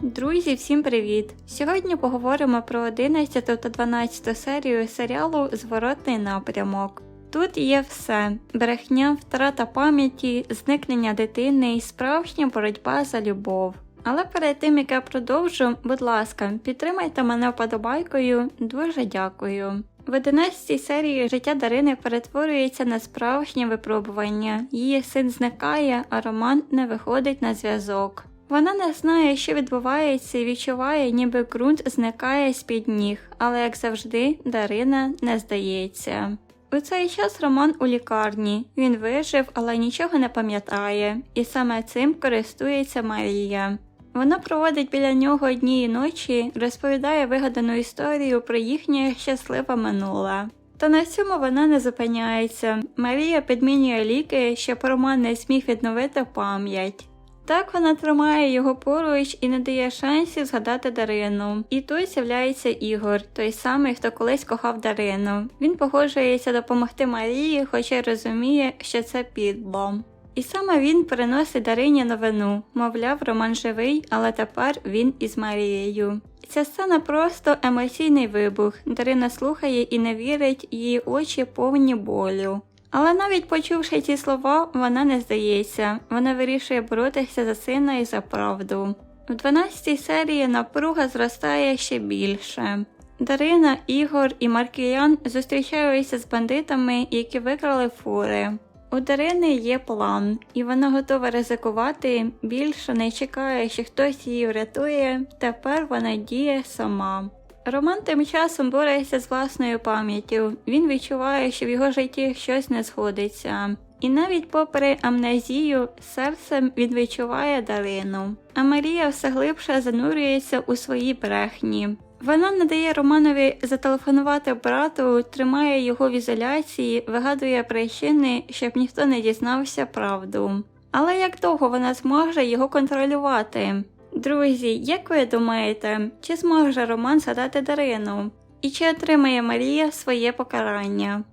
Друзі, всім привіт! Сьогодні поговоримо про 11 та 12 серію серіалу Зворотний напрямок. Тут є все: брехня, втрата пам'яті, зникнення дитини і справжня боротьба за любов. Але перед тим як я продовжу, будь ласка, підтримайте мене вподобайкою, дуже дякую. В 11 серії життя Дарини перетворюється на справжнє випробування. Її син зникає, а Роман не виходить на зв'язок. Вона не знає, що відбувається, і відчуває, ніби ґрунт зникає з-під ніг, але, як завжди, Дарина не здається. У цей час Роман у лікарні. Він вижив, але нічого не пам'ятає, і саме цим користується Марія. Вона проводить біля нього дні і ночі, розповідає вигадану історію про їхнє щасливе минуле. Та на цьому вона не зупиняється. Марія підмінює ліки, щоб Роман не зміг відновити пам'ять. Так вона тримає його поруч і не дає шансів згадати Дарину. І тут з'являється Ігор, той самий, хто колись кохав Дарину. Він погоджується допомогти Марії, хоча й розуміє, що це підло. І саме він переносить Дарині новину. Мовляв, Роман живий, але тепер він із Марією. Ця сцена просто емоційний вибух. Дарина слухає і не вірить, її очі повні болю. Але навіть почувши ці слова, вона не здається. Вона вирішує боротися за сина і за правду. В 12 серії напруга зростає ще більше. Дарина, Ігор і Маркіян зустрічаються з бандитами, які викрали фури. У Дарини є план, і вона готова ризикувати, більше не чекає, що хтось її врятує. Тепер вона діє сама. Роман тим часом бореться з власною пам'яттю. Він відчуває, що в його житті щось не сходиться. І навіть попри амнезію, серцем він відчуває Дарину. А Марія все глибше занурюється у свої брехні. Вона не дає Романові зателефонувати брату, тримає його в ізоляції, вигадує причини, щоб ніхто не дізнався правду. Але як довго вона зможе його контролювати? Друзі, як ви думаєте, чи зможе Роман задати Дарину? І чи отримає Марія своє покарання?